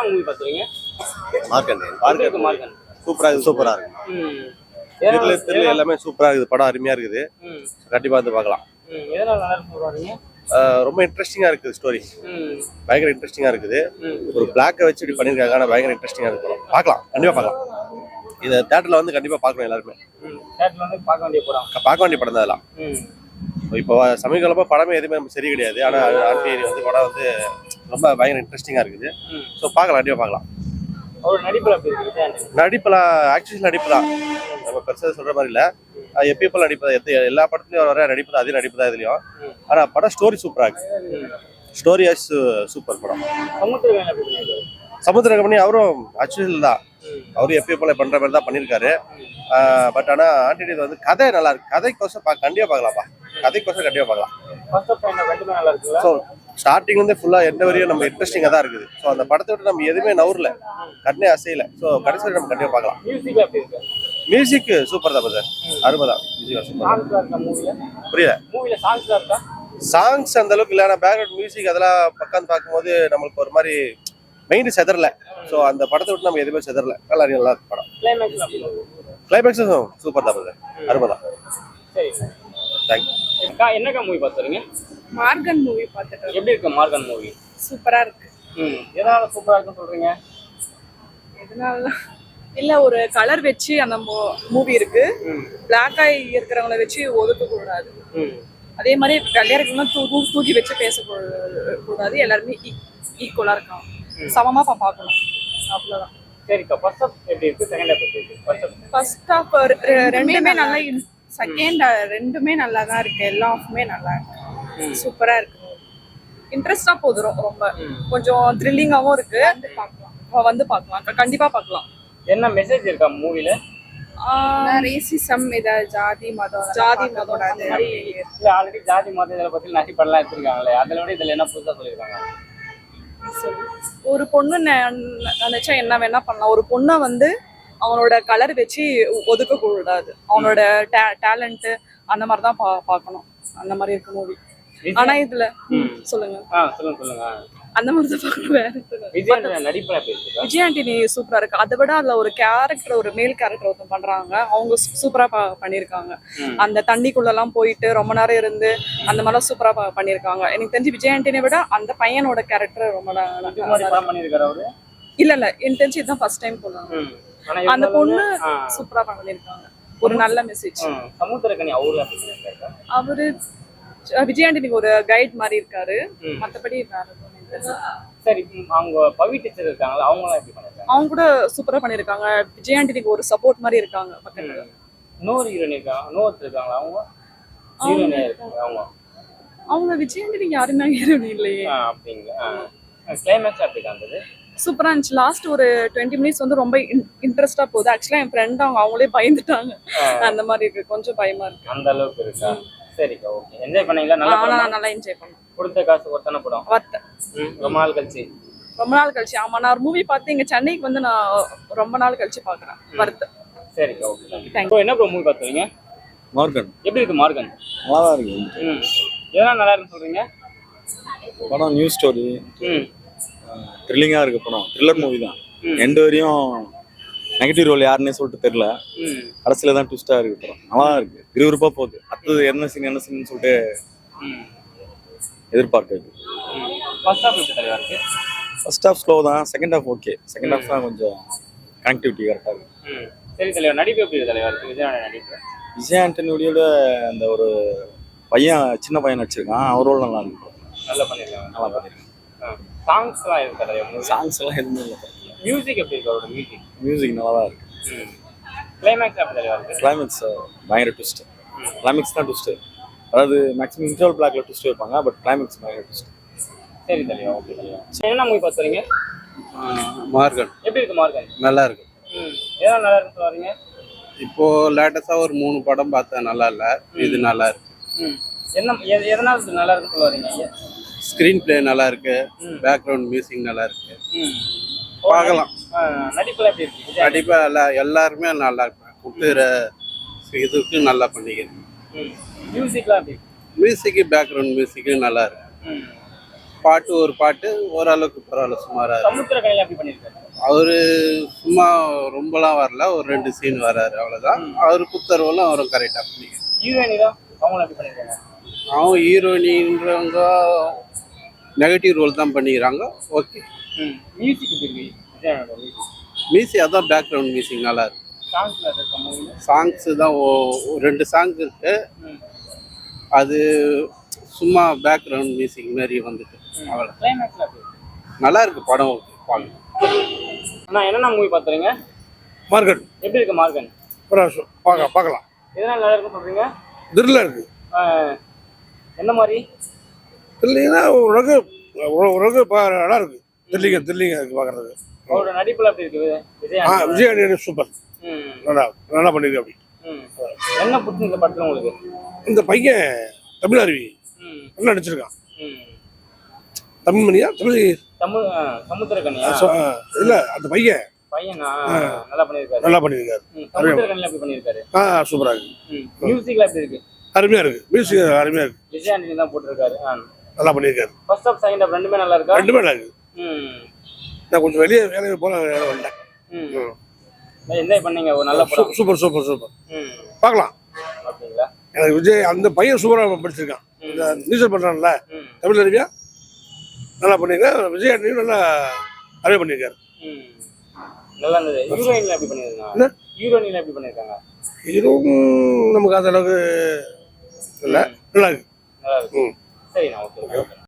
எதனா movie பார்த்துறீங்க market எப்படி இருக்கு மார்க்கன் சூப்பரா இருக்கு சூப்பரா இருக்கு ம். திருல எதனால திருல எல்லாமே சூப்பரா இருக்குது. படம் அருமையா இருக்குது. ம். கண்டிப்பா வந்து பார்க்கலாம். ரொம்ப இன்ட்ரெஸ்டிங்கா இருக்குது ஸ்டோரி ம். பயங்கர இன்ட்ரெஸ்டிங்கா இருக்குது. ஒரு பிளாக்கை வச்சு இப்படி பண்ணிருக்காங்க ஆனா பயங்கர இன்ட்ரெஸ்டிங்கா இருக்கு படம். பார்க்கலாம். கண்டிப்பா பார்க்கலாம். இதை தேட்டர்ல வந்து கண்டிப்பா பார்க்கணும் எல்லாருமே. பார்க்க வேண்டிய படம். க- பார்க்க வேண்டிய படம் தான் அதெல்லாம் இப்போ சமீபகாலமா படமே எதுவுமே சரி கிடையாது. ஆனா ஆர்டி வந்து படம் வந்து ரொம்ப பயங்கர இன்ட்ரெஸ்டிங்கா இருக்குது. ஸோ பார்க்கலாம் கண்டிப்பா பார்க்கலாம். அவரோட நடிப்புல நடிப்புலாம் ஆக்சுவலி நடிப்பு தான் நம்ம பெருசாக சொல்ற மாதிரி இல்லை. எப்போ நடிப்பு தான் எத்த எல்லா படத்துலையும் வர நடிப்பு தான் அதே நடிப்பு தான் இதுலையும். ம். ஆனா படம் ஸ்டோரி சூப்பரா இருக்கு. ம். ஸ்டோரி ஆஸ் சூப்பர் படம். பண்ணிருக்காரு? சமுத்திரகமணி அவரும் ஆக்சுவல் தான். அவரும் எப்பயும் போல பண்ற மாதிரி தான் பண்ணியிருக்காரு பட் ஆனா ஆண்டனி வந்து கதை நல்லா இருக்கு. கதைக்கோசம் பா கண்டிப்பா பார்க்கலாம்ப்பா. கதைக்கோசம் கண்டிப்பா பார்க்கலாம். ஸோ ஸ்டார்டிங்ல இருந்து ஃபுல்லா எந்த வரையும் நம்ம இன்ட்ரெஸ்டிங்கா தான் இருக்குது. ஸோ அந்த படத்தை விட்டு நம்ம எதுவுமே நவுறல. கண்ணே அசையல. ஸோ கடைசி வரை நம்ம கண்டிப்பா பார்க்கலாம். மியூசிக் சூப்பர் தான் சார் அருமை தான். மியூசிக் சூப்பர் புரியல. சாங்ஸ் அந்த அளவுக்கு இல்லை. ஆனால் பேக்ரவுண்ட் மியூசிக் அதெல்லாம் உட்காந்து பார்க்கும்போது நம்மளுக்கு ஒரு மாதிரி மெயின் செதறல. ஸோ அந்த படத்தை விட்டு நம்ம எதுவுமே செதறல. நல்லா நல்லா இருக்கு படம். கிளைமேக்ஸும் சூப்பர் தான் சார் அருமை தான். தேங்க்யூ என்னக்கா மூவி பார்த்துறீங்க மார்கன் மூவி பார்த்துட்டு எப்படி இருக்கு மார்கன் மூவி? சூப்பரா இருக்கு. ம் எதனால சூப்பரா இருக்குன்னு சொல்றீங்க? எதனால? இல்ல ஒரு கலர் வச்சு அந்த மூவி இருக்கு. பிளாக் ஆகி இருக்கிறவங்கள வச்சு ஒதுக்க கூடாது அதே மாதிரி கல்யாணம் தூ தூ- தூக்கி வச்சு பேசக்கூடாது. கூடாது எல்லாருமே ஈக்குவலா இருக்காங்க. சமமா பா- பார்க்கணும். அவ்வளவுதான். சரிக்கா ஃபர்ஸ்ட் ஆஃப் எப்படி இருக்கு? செகண்ட் எப்படி இருக்கு? ஃபர்ஸ்ட் ஆஃப் ரெண்டுமே நல்லா செகண்ட் ரெண்டுமே நல்லா தான் இருக்கு. எல்லா ஆஃப்மே நல்லா இருக்கு. சூப்பரா இருக்கு. இன்ட்ரெஸ்டா போகுது ரொம்ப. கொஞ்சம் த்ரில்லிங்காவும் இருக்கு. வந்து பார்க்கலாம். க- கண்டிப்பா பார்க்கலாம். என்ன மெசேஜ் இருக்கா மூவில ரேசிசம் இத ஜாதி மதம் ஜாதி மதம். அந்த மாதிரி இல்ல ஆல்ரெடி ஜாதி மத இதில் பத்தி நிறைய படம்லாம் எடுத்திருக்காங்களே அதில் விட இதுல என்ன புதுசா சொல்லியிருக்காங்க? ஒரு பொண்ணு நினைச்சா என்ன வேணா பண்ணலாம். ஒரு பொண்ணை வந்து அவனோட கலர் வச்சு ஒதுக்க கூடாது அவனோட டேலண்ட் அந்த மாதிரி தான் பா பார்க்கணும். அந்த மாதிரி இருக்கு மூவி ஆனா இதுல சொல்லுங்க. அந்த மாதிரி தான் பார்க்கணும் வேற எதுவும் இல்ல. விஜய் நடிப்பு எப்படி இருக்கு விஜய் ஆண்டனி சூப்பரா இருக்கு. அதை விட அதுல ஒரு கேரக்டர் ஒரு மேல் கேரக்டர் ஒருத்தன் பண்றாங்க. அவங்க சூப்பரா பண்ணிருக்காங்க அந்த தண்ணிக்குள்ள எல்லாம் போயிட்டு ரொம்ப நேரம் இருந்து அந்த மாதிரிலாம் சூப்பரா பண்ணிருக்காங்க எனக்கு தெரிஞ்சு விஜய் ஆண்டனியை விட அந்த பையனோட கேரக்டர் ரொம்ப இல்ல இல்ல. எனக்கு தெரிஞ்சு இதுதான் ஃபர்ஸ்ட் டைம் போனாங்க அந்த பொண்ணு சூப்பரா பண்ணிருக்காங்க ஒரு நல்ல மெசேஜ் அவரு அப்படி பண்ணியிருக்காரு அவரு அஹ் விஜய் ஆண்டனிக்கு ஒரு கைட் மாதிரி இருக்காரு. ம். மத்தபடி வேற எதுவும் எனக்கு தெரியல. சரி அவங்க பவி டீச்சர் இருக்காங்களா அவங்களாம் எப்படி பண்ணிருக்காங்க? அவங்க கூட சூப்பரா பண்ணிருக்காங்க. விஜய் ஆண்டனிக்கு ஒரு சப்போர்ட் மாதிரி இருக்காங்க பக்கத்துல. ஹீரோயின் இருக்காங்க இன்னொருத்தர் இருக்காங்களா அவங்க? ஹீரோயின் இருக்காங்க அவங்க. அவங்க விஜய் ஆண்டனிக்கு யாருமே ஹீரோயின் இல்லையே அப்படிங்களா? கிளைமேக்ஸ் அப்படி காந்தது சூப்பரா இருந்துச்சு. லாஸ்ட் ஒரு டுவெண்ட்டி மினிட்ஸ் வந்து ரொம்ப இன்ட்ரெஸ்டா போகுது. ஆக்சுவலா என் ஃப்ரெண்ட் அவங்க அவங்களே பயந்துட்டாங்க. அந்த மாதிரி இருக்கு. கொஞ்சம் பயமா இருக்கு. அந்த அளவுக்கு இருக்கா? சரிக்கா ஓகே என்ஜாய் பண்ணீங்களா? நல்லா ஆனா படமா? நான் நல்லா என்ஜாய் பண்ணேன். கொடுத்த காசு ஒத்தனை படம். வர்த்த ம், ரொம்ப நாள் கழிச்சு. ரொம்ப நாள் கழிச்சு. ஆமா நான் ஒரு மூவி பார்த்து இங்க சென்னைக்கு வந்து நான் ரொம்ப நாள் கழிச்சு பாக்குறேன் வர்த்த சரிக்கா ஓகே Thank இப்போ என்ன ப்ரோ மூவி பார்த்துறீங்க மார்க்கன் எப்படி இருக்கு மார்கன்? நல்லா தான் இருக்கு. ம். எதனால் நல்லா இருக்குன்னு சொல்றீங்க? படம் நியூ ஸ்டோரி ம். த்ரில்லிங்காக இருக்கு படம். த்ரில்லர் மூவி தான். ம். எண்டு வரையும் நெகட்டிவ் ரோல் யாருன்னே சொல்லிட்டு தெரியல. கடைசியில தான் ட்விஸ்டாக இருக்கு படம் நல்லா இருக்கு. விறுவிறுப்பாக போகுது. அடுத்தது என்ன சீன் என்ன சீன் சொல்லிட்டு எதிர்பார்க்குது. ஃபர்ஸ்ட் ஹாஃப் ஸ்லோ தான். Second half okay second half தான் கொஞ்சம் கனெக்டிவிட்டி கரெக்டாக இருக்கு. சரி தலைவர் நடிப்பு எப்படி இருக்கு தலைவா இருக்கு? விஜயோட நடிப்பு. விஜய் ஆண்டனியோட அந்த ஒரு பையன் சின்ன பையன் நடிச்சிருக்கான். அவரோட நல்லா இருக்கு. நல்லா பண்ணிருக்காங்க நல்லா பண்ணிருக்கான். சாங்ஸ்லாம் இருக்கு தலைவர் சாங்ஸ் எல்லாம் எதுவுமே இல்லை. மியூசிக் எப்படி இருக்கு அவரோட மியூசிக் மியூசிக் நல்லா தான் இருக்கு. கிளைமேக்ஸ் எப்படி தலைவா இருக்கு? கிளைமேக்ஸ் பயங்கர ட்விஸ்ட் கிளைமேக்ஸ் தான் ட்விஸ்ட் அதாவது மேக்ஸிமம் இன்டர்வல் பிளாக்ல ட்விஸ்ட் வைப்பாங்க பட் கிளைமேக்ஸ் பயங்கர ட்விஸ்ட் சரி தலைவா ஓகே தலைவா என்ன மூவி பார்த்துறீங்க மார்கன் எப்படி இருக்கு மார்கன் நல்லா இருக்கு. ம். எதனால் நல்லா இருக்குன்னு சொல்றீங்க இப்போ லேட்டஸ்டா ஒரு மூணு படம் பார்த்தேன் நல்லா இல்ல. இது நல்லா இருக்கு. என்ன எதனால் இது நல்லா இருக்குன்னு சொல்லுவீங்க ஸ்கிரீன் பிளே நல்லா இருக்கு. பேக்ரவுண்ட் மியூசிக் நல்லா இருக்கு. பார்க்கலாம். நடிப்புல எப்படி இருக்கு? எல்லா எல்லாருமே நல்லா இருப்பேன் குட்டுற இதுக்கு நல்லா பண்ணிக்கிறேன் மியூசிக்லாம் எப்படி மியூசிக்கு பேக்ரவுண்ட் மியூசிக்கு நல்லா இருக்கு. பாட்டு ஒரு பாட்டு ஓரளவுக்கு பரவாயில்ல சுமாரா இருக்கு. சமுத்திரக்கனில எப்படி பண்ணியிருக்காரு? அவரு சும்மா ரொம்பலாம் வரல ஒரு ரெண்டு சீன் வராரு அவ்வளவுதான். அவரு குத்தரவெல்லாம் அவரும் கரெக்டா பண்ணிக்க ஹீரோயினி தான் அவங்களும் எப்படி பண்ணியிருக்காங்க? அவங்க ஹீரோயினின்றவங்க நெகட்டிவ் ரோல் தான் பண்ணிக்கிறாங்க. ஓகே ம். மியூசிக் மியூசிக் அதான் பேக்ரவுண்ட் மியூசிக் நல்லா இருக்கு. சாங்ஸ் தான் ஓ- ஒரு ரெண்டு சாங் இருக்கு. அது சும்மா பேக்ரவுண்ட் மியூசிக் மாதிரி வந்துட்டு. அவ்வளோ? நல்லா இருக்கு படம் ஓகே பாருங்க அண்ணா என்னென்ன மூவி பார்த்துறீங்க மார்க்கெட் எப்படி இருக்கு மார்கன்? பார்க்க பார்க்கலாம் எதனால நல்லா இருக்குன்னு சொல்றீங்க? திருல இருக்கு ஆ, என்ன மாதிரி? திருலிங்கன்னா உலக உலக நல்லா இருக்கு. தில்லிங்க தில்லிங்க இருக்கு பார்க்கறதுக்கு அவரோட நடிப்புல விஜய் ஆ ஆண்டனி? விஜய் ஆண்டனி சூப்பர் நல்லா நல்லா பண்ணிருக்கு அப்படி. என்ன பிடிச்சி இந்த படத்துல உங்களுக்கு? இந்த பையன் தமிழ் அருவி நல்லா நடிச்சிருக்கான். தமிழ் மணியா தமிழ் இல்ல அந்த பையன். பையனா? நல்லா பண்ணியிருக்காரு நல்லா பண்ணியிருக்காரு ம் சமுத்திரக்கனில எப்படி பண்ணியிருக்காரு ஆ சூப்பரா இருக்கு. மியூசிக்ல எப்படி இருக்கு? அருமையா இருக்கு. மியூசிக் அருமையா இருக்கு. விஜய் தான் போட்டிருக்காரு. நல்லா பண்ணியிருக்காரு. ஃபர்ஸ்ட் ஆஃப் செகண்ட் ஆஃப் ரெண்டுமே நல்லா இருக்கா? ரெண்டுமே நல்லா இருக்கு ம். நான் கொஞ்சம் வெளியே வேலையை போல வந்தேன் ம். என்ஜாய் பண்ணீங்க? ஒரு நல்ல படம். Super super super. ம். பார்க்கலாம். அப்படிங்களா? எனக்கு விஜய் அந்த பையன் சூப்பராக படிச்சிருக்கான் இந்த நீச்சல் பண்ணுறான்ல தமிழ் அருவியா நல்லா பண்ணியிருக்கேன் விஜய் ஆண்டனியும் நல்லா அருமையாக பண்ணியிருக்காரு. ம். நல்லா இருந்தது. ஹீரோயின்ல எப்படி பண்ணியிருக்காங்க? ஹீரோயின்ல எப்படி பண்ணியிருக்காங்க? இதுவும் நமக்கு அந்த அளவுக்கு இல்லை. நல்லா இருக்கு. நல்லா இருக்கு. ம் சரிண்ணா ஓகே ஓகே